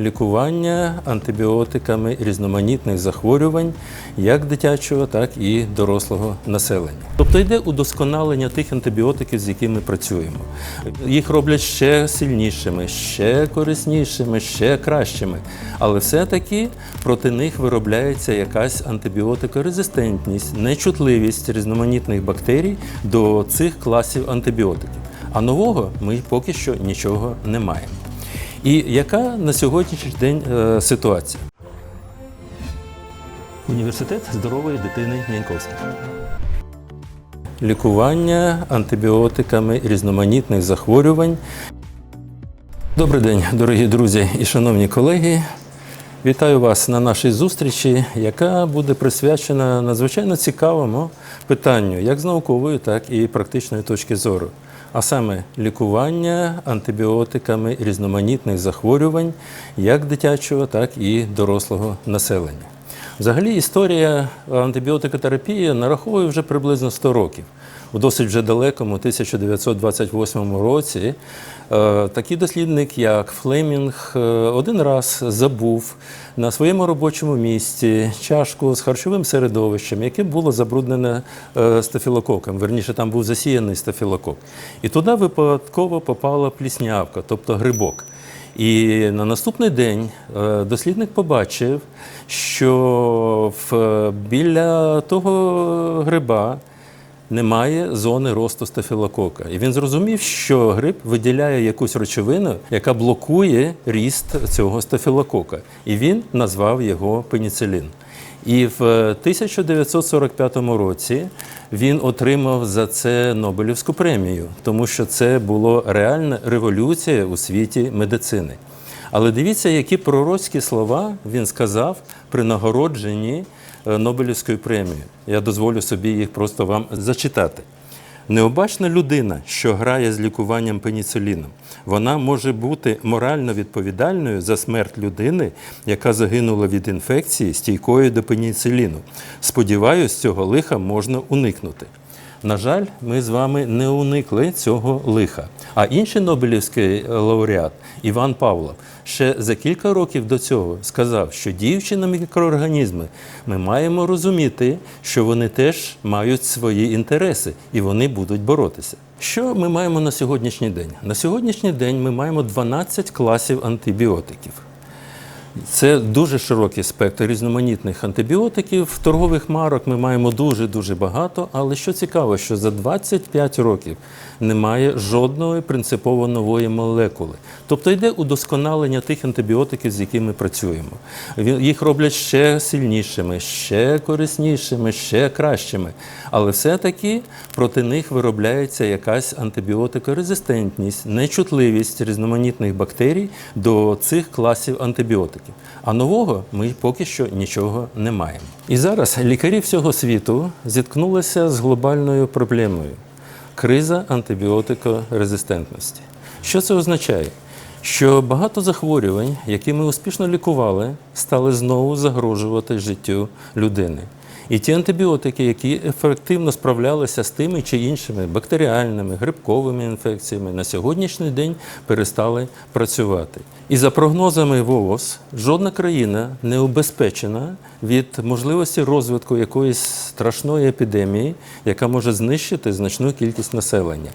лікування антибіотиками різноманітних захворювань, як дитячого, так і дорослого населення. Тобто йде удосконалення тих антибіотиків, з якими працюємо. Їх роблять ще сильнішими, ще кориснішими, ще кращими. Але все-таки проти них виробляється якась антибіотикорезистентність, нечутливість різноманітних бактерій до цих класів антибіотиків. А нового ми поки що нічого не маємо. І яка на сьогоднішній день е, ситуація? Університет здорової дитини Няньковських. Лікування антибіотиками різноманітних захворювань. Добрий день, дорогі друзі і шановні колеги. Вітаю вас на нашій зустрічі, яка буде присвячена надзвичайно цікавому питанню, як з наукової, так і практичної точки зору. А саме лікування антибіотиками різноманітних захворювань, як дитячого, так і дорослого населення. Взагалі історія антибіотикотерапії нараховує вже приблизно 100 років. У досить вже далекому 1928 році такий дослідник, як Флемінг, е, один раз забув на своєму робочому місці чашку з харчовим середовищем, яке було забруднене е, стафілококом. Верніше, там був засіяний стафілокок. І туди випадково попала пліснявка, тобто грибок. І на наступний день е, дослідник побачив, що біля того гриба немає зони росту стафілокока. І він зрозумів, що гриб виділяє якусь речовину, яка блокує ріст цього стафілокока. І він назвав його пеніцилін. І в 1945 році він отримав за це Нобелівську премію, тому що це була реальна революція у світі медицини. Але дивіться, які пророцькі слова він сказав при нагородженні е, премії. Я дозволю собі їх просто вам зачитати. Необачна людина, що грає з лікуванням пеніциліном, вона може бути морально відповідальною за смерть людини, яка загинула від інфекції, стійкої до пеніциліну. Сподіваюсь, цього лиха можна уникнути. На жаль, ми з вами не уникли цього лиха. А інший Нобелівський лауреат Іван Павлов ще за кілька років до цього сказав, що діючи на мікроорганізми, ми маємо розуміти, що вони теж мають свої інтереси і вони будуть боротися. Що ми маємо на сьогоднішній день? На сьогоднішній день ми маємо 12 класів антибіотиків. Це дуже широкий спектр різноманітних антибіотиків. Торгових марок ми маємо дуже-дуже багато, але що цікаво, що за 25 років немає жодної принципово нової молекули. Тобто йде удосконалення тих антибіотиків, з якими працюємо. Їх роблять ще сильнішими, ще кориснішими, ще кращими. Але все-таки проти них виробляється якась антибіотикорезистентність, нечутливість різноманітних бактерій до цих класів антибіотиків. А нового ми поки що нічого не маємо. І зараз лікарі всього світу зіткнулися з глобальною проблемою криза антибіотикорезистентності. Що це означає? Що багато захворювань, які ми успішно лікували, стали знову загрожувати життю людини. І ті антибіотики, які ефективно справлялися з тими чи іншими бактеріальними, грибковими інфекціями, на сьогоднішній день перестали працювати. І за прогнозами ВООЗ, жодна країна не убезпечена від можливості розвитку якоїсь страшної епідемії, яка може знищити значну кількість населення.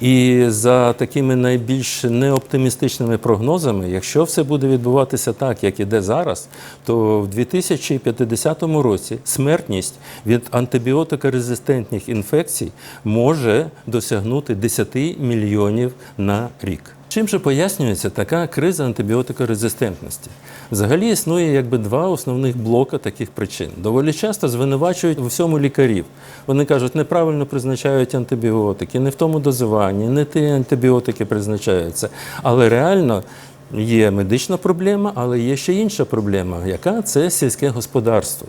І за такими найбільш неоптимістичними прогнозами, якщо все буде відбуватися так, як іде зараз, то в 2050 році смертність від антибіотикорезистентних інфекцій може досягнути 10 мільйонів на рік. Чим же пояснюється така криза антибіотикорезистентності? Взагалі існує якби два основних блока таких причин. Доволі часто звинувачують у всьому лікарів. Вони кажуть, неправильно призначають антибіотики, не в тому дозуванні, не ті антибіотики призначаються. Але реально є медична проблема, але є ще інша проблема, яка це сільське господарство.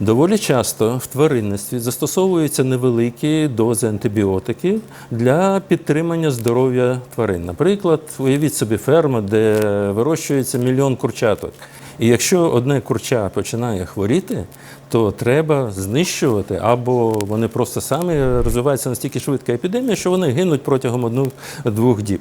Доволі часто в тваринництві застосовуються невеликі дози антибіотиків для підтримання здоров'я тварин. Наприклад, уявіть собі ферму, де вирощується мільйон курчаток. І якщо одне курча починає хворіти, то треба знищувати, або вони просто самі розвиваються настільки швидка епідемія, що вони гинуть протягом одну-двох діб.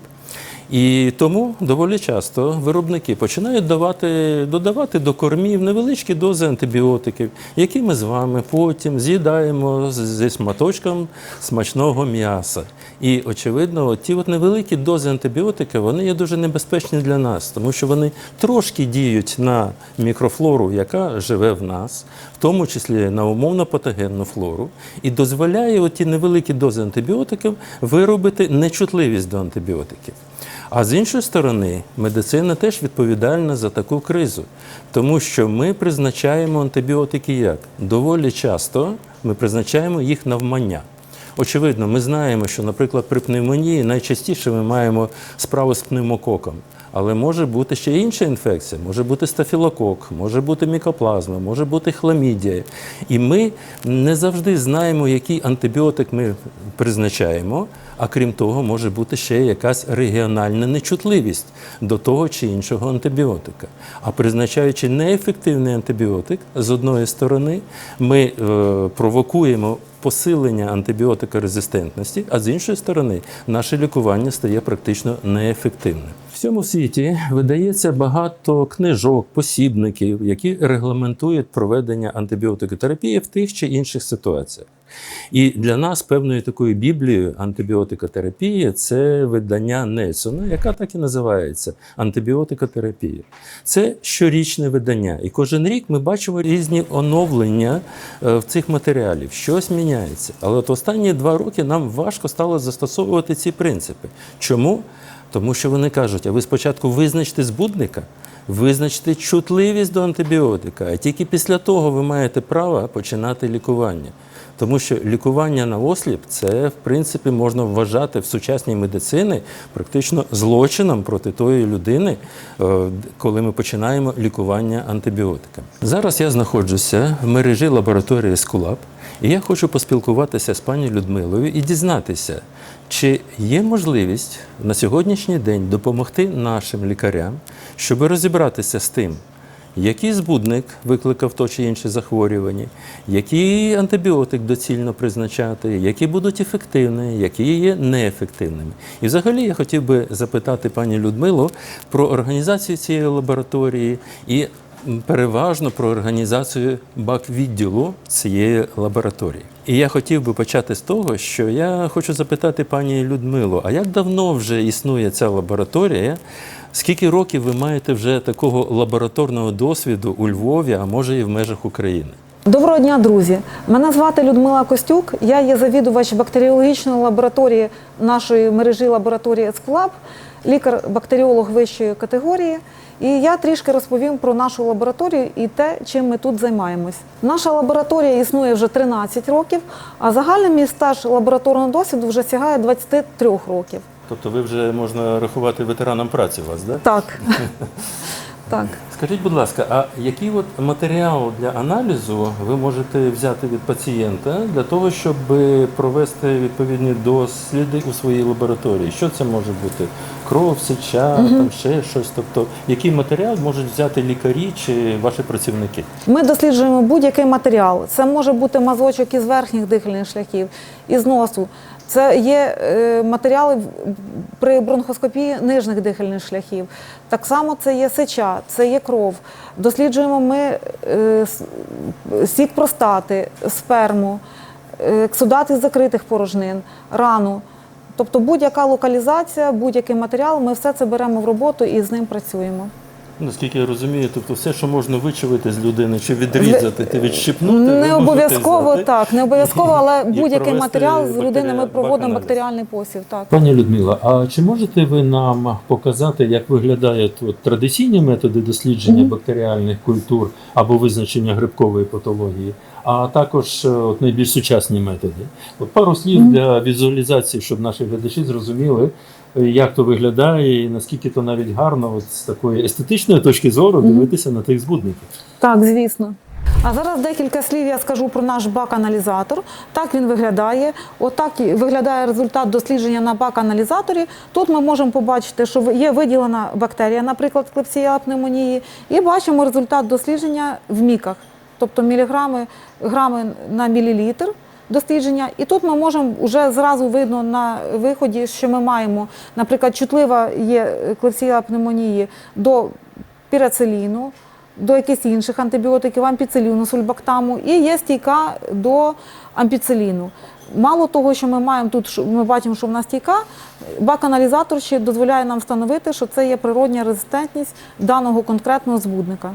І тому доволі часто виробники починають давати, додавати до кормів невеличкі дози антибіотиків, які ми з вами потім з'їдаємо зі сматочком смачного м'яса. І очевидно, от ті от невеликі дози антибіотика вони є дуже небезпечні для нас, тому що вони трошки діють на мікрофлору, яка живе в нас, в тому числі на умовно патогенну флору, і дозволяє оті невеликі дози антибіотиків виробити нечутливість до антибіотиків. А з іншої сторони, медицина теж відповідальна за таку кризу, тому що ми призначаємо антибіотики як? Доволі часто ми призначаємо їх навмання. Очевидно, ми знаємо, що, наприклад, при пневмонії найчастіше ми маємо справу з пневмококом. Але може бути ще інша інфекція, може бути стафілокок, може бути мікоплазма, може бути хламідія. І ми не завжди знаємо, який антибіотик ми призначаємо. А крім того, може бути ще якась регіональна нечутливість до того чи іншого антибіотика. А призначаючи неефективний антибіотик, з одної сторони, ми е, провокуємо посилення антибіотикорезистентності, а з іншої сторони, наше лікування стає практично неефективним. В цьому світі видається багато книжок, посібників, які регламентують проведення антибіотикотерапії в тих чи інших ситуаціях. І для нас певною такою біблією антибіотикотерапії це видання Нельсона, яка так і називається антибіотикотерапія. Це щорічне видання. І кожен рік ми бачимо різні оновлення е, в цих матеріалів. Щось міняється. Але от останні два роки нам важко стало застосовувати ці принципи. Чому? Тому що вони кажуть, а ви спочатку визначте збудника, визначте чутливість до антибіотика, а тільки після того ви маєте право починати лікування. Тому що лікування на осліп це, в принципі, можна вважати в сучасній медицині практично злочином проти тої людини, е, коли ми починаємо лікування антибіотиками. Зараз я знаходжуся в мережі лабораторії Скулап, і я хочу поспілкуватися з пані Людмилою і дізнатися, чи є можливість на сьогоднішній день допомогти нашим лікарям, щоб розібратися з тим, який збудник викликав то чи інше захворювання, який антибіотик доцільно призначати, які будуть ефективні, які є неефективними. І взагалі я хотів би запитати пані Людмилу про організацію цієї лабораторії і переважно про організацію бак-відділу цієї лабораторії. І я хотів би почати з того, що я хочу запитати пані Людмилу, а як давно вже існує ця лабораторія? Скільки років ви маєте вже такого лабораторного досвіду у Львові, а може і в межах України? Доброго дня, друзі! Мене звати Людмила Костюк. Я є завідувач бактеріологічної лабораторії нашої мережі лабораторії Ескулаб, лікар-бактеріолог вищої категорії. І я трішки розповім про нашу лабораторію і те, чим ми тут займаємось. Наша лабораторія існує вже 13 років, а загальний мій стаж лабораторного досвіду вже сягає 23 років. Тобто ви вже можна рахувати ветераном праці вас, да? Так. так. Скажіть, будь ласка, а який от матеріал для аналізу ви можете взяти від пацієнта для того, щоб провести відповідні досліди у своїй лабораторії? Що це може бути? Кров, сеча, там ще щось. Тобто, який матеріал можуть взяти лікарі чи ваші працівники? Ми досліджуємо будь-який матеріал. Це може бути мазочок із верхніх дихальних шляхів, із носу. Це є е, матеріали при бронхоскопії нижніх дихальних шляхів. Так само це є сеча, це є кров. Досліджуємо ми е, сік простати, сперму, е, ексудат із закритих порожнин, рану. Тобто будь-яка локалізація, будь-який матеріал, ми все це беремо в роботу і з ним працюємо. Наскільки я розумію, тобто все, що можна вичавити з людини чи відрізати, ти відщипнути. Не обов'язково так, не обов'язково, але будь-який матеріал з людини ми проводимо бактеріальний посів. Так. Пані Людмила, а чи можете ви нам показати, як виглядають от, традиційні методи дослідження бактеріальних культур або визначення грибкової патології, а також е, от, найбільш сучасні методи? От пару слів для візуалізації, щоб наші глядачі зрозуміли, як то виглядає і наскільки то навіть гарно от, з такої естетичної точки зору дивитися на тих збудників. Так, звісно. А зараз декілька слів я скажу про наш бак-аналізатор. Так він виглядає. Отак виглядає результат дослідження на бак-аналізаторі. Тут ми можемо побачити, що є виділена бактерія, наприклад, клепсія пневмонії, і бачимо результат дослідження в міках, тобто міліграми, грами на мілілітр. Дослідження. І тут ми можемо вже зразу видно на виході, що ми маємо, наприклад, чутлива є клепсіла пневмонії до пірацеліну, до якихось інших антибіотиків, ампіциліну, сульбактаму, і є стійка до ампіциліну. Мало того, що ми маємо тут, ми бачимо, що в нас стійка, бак-аналізатор ще дозволяє нам встановити, що це є природня резистентність даного конкретного збудника.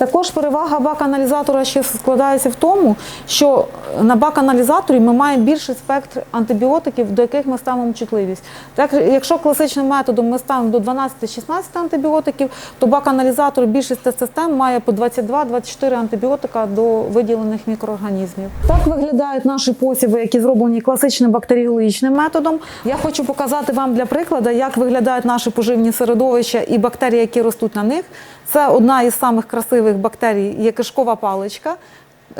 Також перевага бак-аналізатора ще складається в тому, що на бак-аналізаторі ми маємо більший спектр антибіотиків, до яких ми ставимо чутливість. Так, якщо класичним методом ми ставимо до 12-16 антибіотиків, то бак-аналізатор більшість систем має по 22-24 антибіотика до виділених мікроорганізмів. Так виглядають наші посіви, які зроблені класичним бактеріологічним методом. Я хочу показати вам для прикладу, як виглядають наші поживні середовища і бактерії, які ростуть на них. Це одна із самих красивих бактерій, є кишкова паличка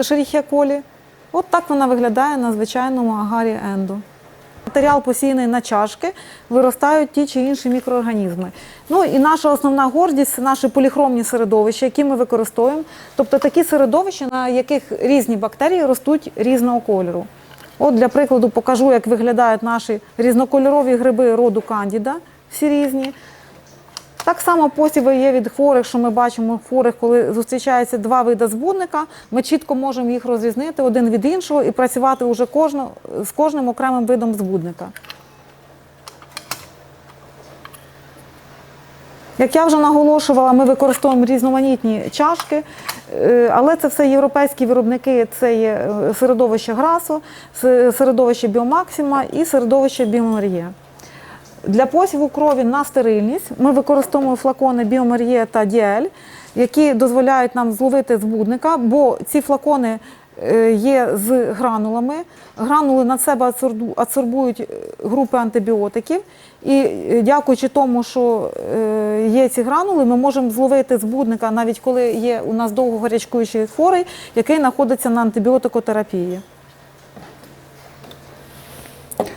Шеріхія колі. От так вона виглядає на звичайному агарі ендо. Матеріал посіяний на чашки, виростають ті чи інші мікроорганізми. Ну і наша основна гордість це наші поліхромні середовища, які ми використовуємо. Тобто такі середовища, на яких різні бактерії ростуть різного кольору. От для прикладу покажу, як виглядають наші різнокольорові гриби роду кандіда, всі різні. Так само посіви є від хворих, що ми бачимо хворих, коли зустрічаються два види збудника, ми чітко можемо їх розрізнити один від іншого і працювати вже кожно, з кожним окремим видом збудника. Як я вже наголошувала, ми використовуємо різноманітні чашки, е, але це все європейські виробники, це є е, середовище Грасо, середовище Біомаксима і середовище Біомар'є. Для посіву крові на стерильність ми використовуємо флакони Біомар'є та Діель, які дозволяють нам зловити збудника, бо ці флакони е, є з гранулами. Гранули на себе адсорбують е, групи антибіотиків. І е, дякуючи тому, що є ці гранули, ми можемо зловити збудника, навіть коли є у нас довго гарячкуючий хворий, який знаходиться на антибіотикотерапії.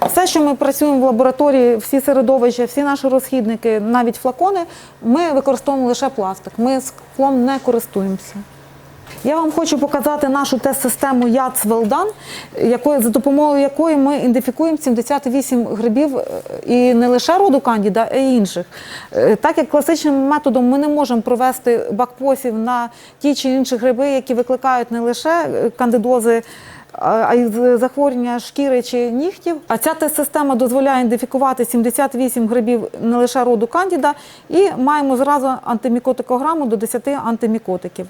Все, що ми працюємо в лабораторії, всі середовища, всі наші розхідники, навіть флакони, ми використовуємо лише пластик. Ми склом не користуємося. Я вам хочу показати нашу тест-систему ЯЦ Велдан, за допомогою якої ми ідентифікуємо 78 грибів е, і не лише роду кандіда, а й інших. Е, Так як класичним методом ми не можемо провести бакпосів на ті чи інші гриби, які викликають не лише е, кандидози, а й захворювання шкіри чи нігтів. А ця тест-система дозволяє ідентифікувати 78 грибів не лише роду кандіда, і маємо зразу антимікотикограму до 10 антимікотиків.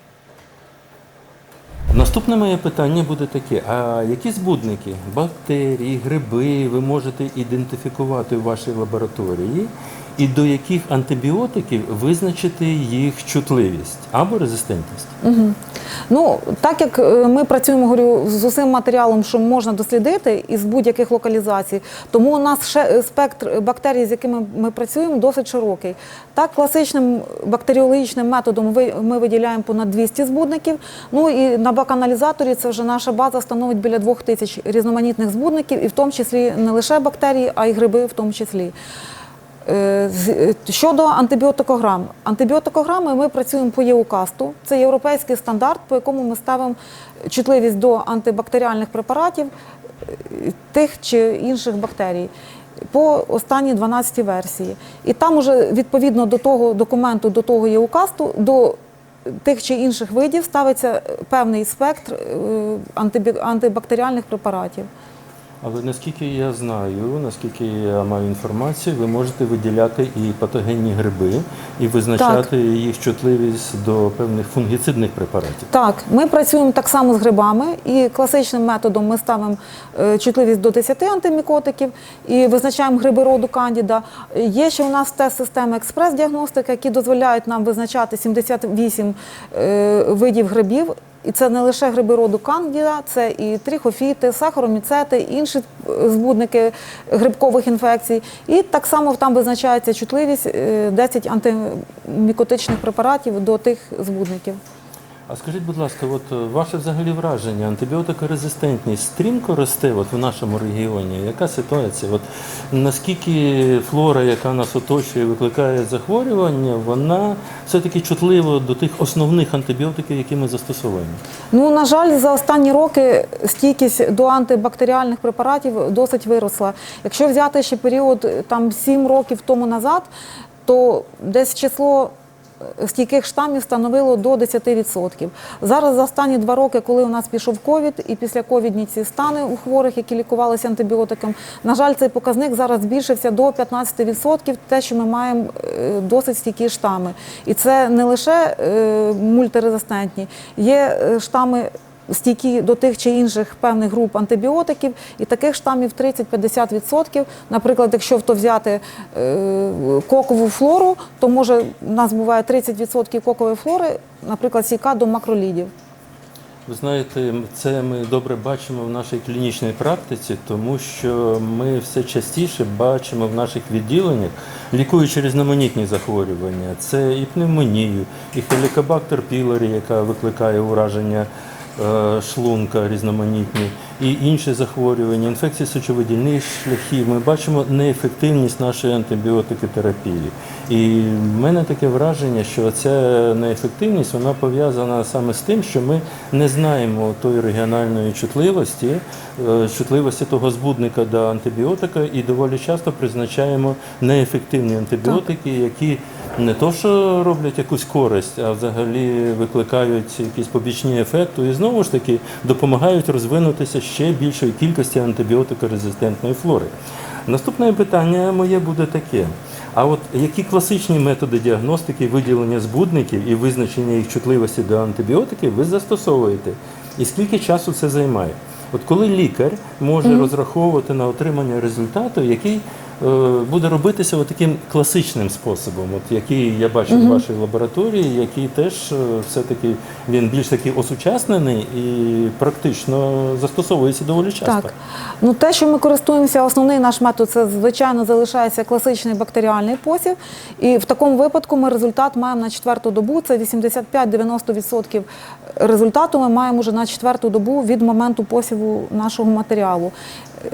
Наступне моє питання буде таке: а які збудники, бактерії, гриби ви можете ідентифікувати в вашій лабораторії, і до яких антибіотиків визначити їх чутливість або резистентність? Ну, так як е, ми працюємо говорю, з усім матеріалом, що можна дослідити із будь-яких локалізацій, тому у нас ще е, спектр бактерій, з якими ми працюємо, досить широкий. Так, класичним бактеріологічним методом ми виділяємо понад 200 збудників. Ну і на баканалізаторі це вже наша база становить біля 2000 різноманітних збудників, і в тому числі не лише бактерії, а й гриби в тому числі. Е, е, Щодо антибіотикограм, антибіотикограми ми працюємо по ЄУКАСТу. Це європейський стандарт, по якому ми ставимо чутливість до антибактеріальних препаратів е, тих чи інших бактерій. По останній 12 версії. І там уже відповідно до того документу, до того ЄУКАСТу, до тих чи інших видів ставиться певний спектр антибактеріальних препаратів. Але наскільки я знаю, наскільки я маю інформацію, ви можете виділяти і патогенні гриби, і визначати їх чутливість до певних фунгіцидних препаратів. Так, ми працюємо так само з грибами, і класичним методом ми ставимо е, чутливість до 10 антимікотиків і визначаємо гриби роду кандіда. Є ще у нас тест-системи експрес-діагностики, які дозволяють нам визначати 78 е, видів грибів. І це не лише гриби роду кандіда, це і тріхофіти, сахароміцети, інші е, збудники грибкових інфекцій. І так само там визначається чутливість е, 10 антимікотичних препаратів до тих збудників. А скажіть, будь ласка, от е, ваше взагалі враження, антибіотикорезистентність стрімко росте от в нашому регіоні? Яка ситуація? От наскільки флора, яка нас оточує, викликає захворювання, вона все-таки чутлива до тих основних антибіотиків, які ми застосовуємо? Ну, на жаль, за останні роки стійкість до антибактеріальних препаратів досить виросла. Якщо взяти ще період там 7 років тому назад, то десь число стійких штамів становило до 10%. Зараз за останні два роки, коли у нас пішов ковід і після ковідні ці стани у хворих, які лікувалися антибіотиком, на жаль, цей показник зараз збільшився до 15%, те, що ми маємо е, досить стійкі штами. І це не лише е, мультирезистентні, є е, штами. Стійкі до тих чи інших певних груп антибіотиків, і таких штамів 30-50%. Наприклад, якщо то взяти е, кокову флору, то може у нас буває 30% кокової флори, наприклад, стійка до макролідів. Ви знаєте, це ми добре бачимо в нашій клінічній практиці, тому що ми все частіше бачимо в наших відділеннях, лікуючи різноманітні захворювання. Це і пневмонію, і хелікобактер пілорі, яка викликає ураження шлунка різноманітні, і інші захворювання, інфекції сечовидільних шляхів. Ми бачимо неефективність нашої антибіотикотерапії. І в мене таке враження, що ця неефективність вона пов'язана саме з тим, що ми не знаємо тої регіональної чутливості, е, чутливості того збудника до антибіотика, і доволі часто призначаємо неефективні антибіотики, які не то, що роблять якусь користь, а взагалі викликають якісь побічні ефекти і знову ж таки допомагають розвинутися ще більшої кількості антибіотикорезистентної флори. Наступне питання моє буде таке. А от які класичні методи діагностики виділення збудників і визначення їх чутливості до антибіотиків ви застосовуєте? І скільки часу це займає? От коли лікар може розраховувати на отримання результату, який буде робитися от таким класичним способом, от який я бачу в вашій лабораторії, який теж е, все-таки він більш такий осучаснений і практично застосовується доволі часто. Так, ну те, що ми користуємося, основний наш метод, це звичайно залишається класичний бактеріальний посів. І в такому випадку ми результат маємо на четверту добу. Це 85-90% результату ми маємо вже на четверту добу від моменту посіву нашого матеріалу.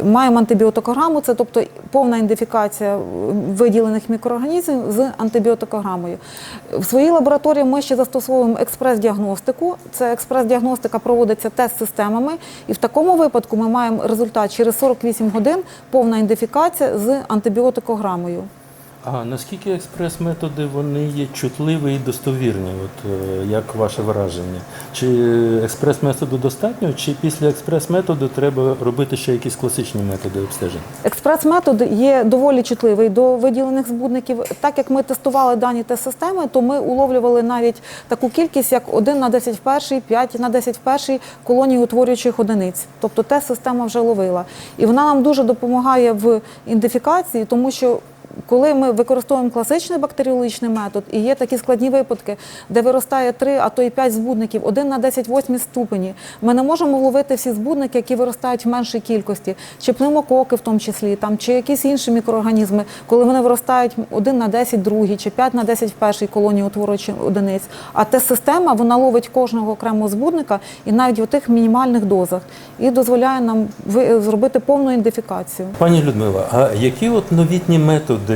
Маємо антибіотикограму, це тобто повна ідентифікація виділених мікроорганізмів з антибіотикограмою. В своїй лабораторії ми ще застосовуємо експрес-діагностику. Це експрес-діагностика проводиться тест-системами, і в такому випадку ми маємо результат через 48 годин повна ідентифікація з антибіотикограмою. А наскільки експрес-методи вони є чутливі і достовірні? От е, як ваше враження? Чи експрес-методу достатньо, чи після експрес-методу треба робити ще якісь класичні методи обстеження? Експрес-метод є доволі чутливий до виділених збудників. Так як ми тестували дані тест-системи, то ми уловлювали навіть таку кількість, як 1 на 10 в перший, 5 на 10 в перший колонії утворюючих одиниць. Тобто тест-система вже ловила. І вона нам дуже допомагає в ідентифікації, тому що коли ми використовуємо класичний бактеріологічний метод, і є такі складні випадки, де виростає 3, а то й 5 збудників, 1 на 10 восьмій ступені, ми не можемо вловити всі збудники, які виростають в меншій кількості, чи пневмококи в тому числі, там, чи якісь інші мікроорганізми, коли вони виростають 1 на 10 другій, чи 5 на 10 в першій колонії утворюючих одиниць. А те система вона ловить кожного окремого збудника і навіть в тих мінімальних дозах і дозволяє нам зробити повну ідентифікацію. Пані Людмила, а які от новітні методи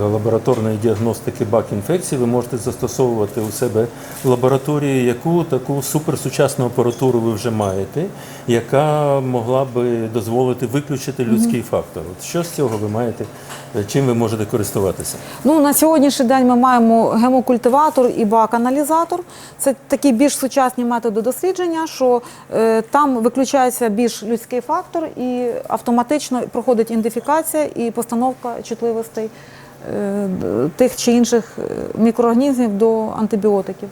лабораторної діагностики бак-інфекцій ви можете застосовувати у себе в лабораторії? Яку таку суперсучасну апаратуру ви вже маєте, яка могла би дозволити виключити людський фактор? От що з цього ви маєте, чим ви можете користуватися? Ну, на сьогоднішній день ми маємо гемокультиватор і бак-аналізатор. Це такі більш сучасні методи дослідження, що е, там виключається більш людський фактор і автоматично проходить ідентифікація і постановка чутливостей е, тих чи інших е, мікроорганізмів до антибіотиків.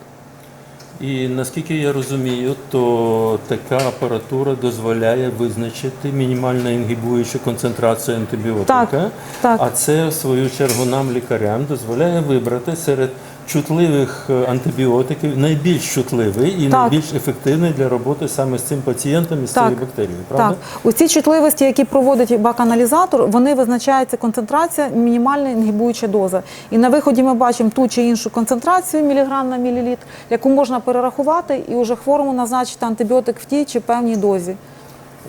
І наскільки я розумію, то така апаратура дозволяє визначити мінімальну інгібуючу концентрацію антибіотика. Так, так. А це, в свою чергу, нам, лікарям, дозволяє вибрати серед чутливих е, антибіотиків найбільш чутливий і Так. найбільш ефективний для роботи саме з цим пацієнтом і з цією бактерією. Правда? Так, усі чутливості, які проводить бак-аналізатор, вони визначаються концентрація, мінімальна інгібуюча доза. І на виході ми бачимо ту чи іншу концентрацію міліграм на мілілітр, яку можна перерахувати і вже хворому назначити антибіотик в тій чи певній дозі.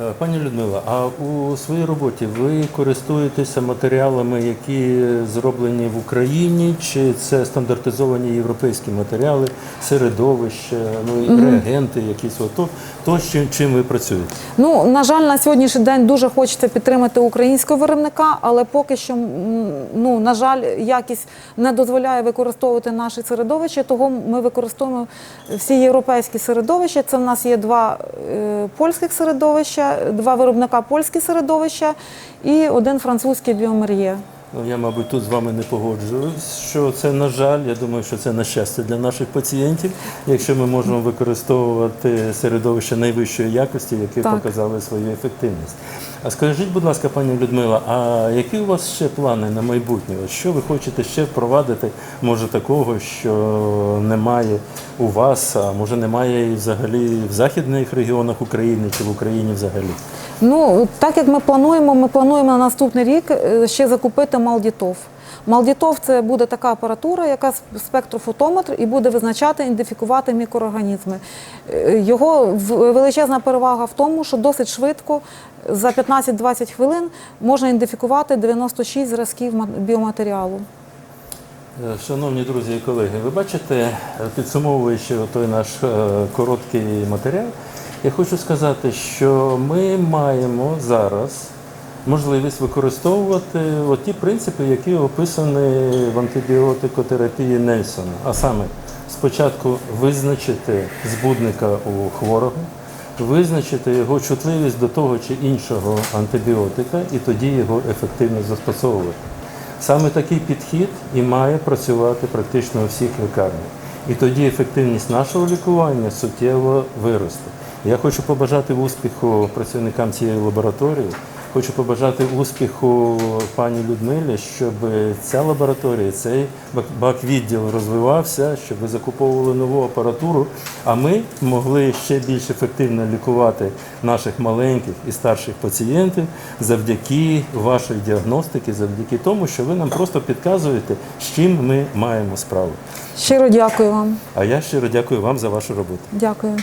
Е, Пані Людмила, а у своїй роботі ви користуєтеся матеріалами, які зроблені в Україні, чи це стандартизовані європейські матеріали, середовище, ну і реагенти, якісь ото то, чим, чим ви працюєте? Ну, на жаль, на сьогоднішній день дуже хочеться підтримати українського виробника, але поки що, ну, на жаль, якість не дозволяє використовувати наше середовище, того ми використовуємо всі європейські середовища. Це в нас є два е, польських середовища, два виробника польські середовища і один французький біомер'є. Ну, я, мабуть, тут з вами не погоджуюсь, що це, на жаль, я думаю, що це на щастя для наших пацієнтів, якщо ми можемо використовувати середовище найвищої якості, яке Так. показали свою ефективність. А скажіть, будь ласка, пані Людмила, а які у вас ще плани на майбутнє? Що ви хочете ще впровадити? Може такого, що немає у вас, а може немає і взагалі в західних регіонах України чи в Україні взагалі? Ну, так як ми плануємо, ми плануємо на наступний рік е, ще закупити Малдітов. Малдітов це буде така апаратура, яка спектрофотометр і буде визначати, ідентифікувати мікроорганізми. Е, Його величезна перевага в тому, що досить швидко, за 15-20 хвилин, можна ідентифікувати 96 зразків біоматеріалу. Е, Шановні друзі і колеги, ви бачите, е, підсумовуючи той наш короткий матеріал, я хочу сказати, що ми маємо зараз можливість використовувати ті принципи, які описані в антибіотикотерапії Нельсона. А саме спочатку визначити збудника у хворого, визначити його чутливість до того чи іншого антибіотика і тоді його ефективно застосовувати. Саме такий підхід і має працювати практично у всіх лікарнях. І тоді ефективність нашого лікування суттєво виросте. Я хочу побажати успіху працівникам цієї лабораторії. Хочу побажати успіху пані Людмилі, щоб ця лабораторія, цей бак- бак-відділ розвивався, щоб ви закуповували нову апаратуру, а ми могли ще більш ефективно лікувати наших маленьких і старших пацієнтів завдяки вашій діагностиці, завдяки тому, що ви нам просто підказуєте, з чим ми маємо справу. Щиро дякую вам. А я щиро дякую вам за вашу роботу. Дякую.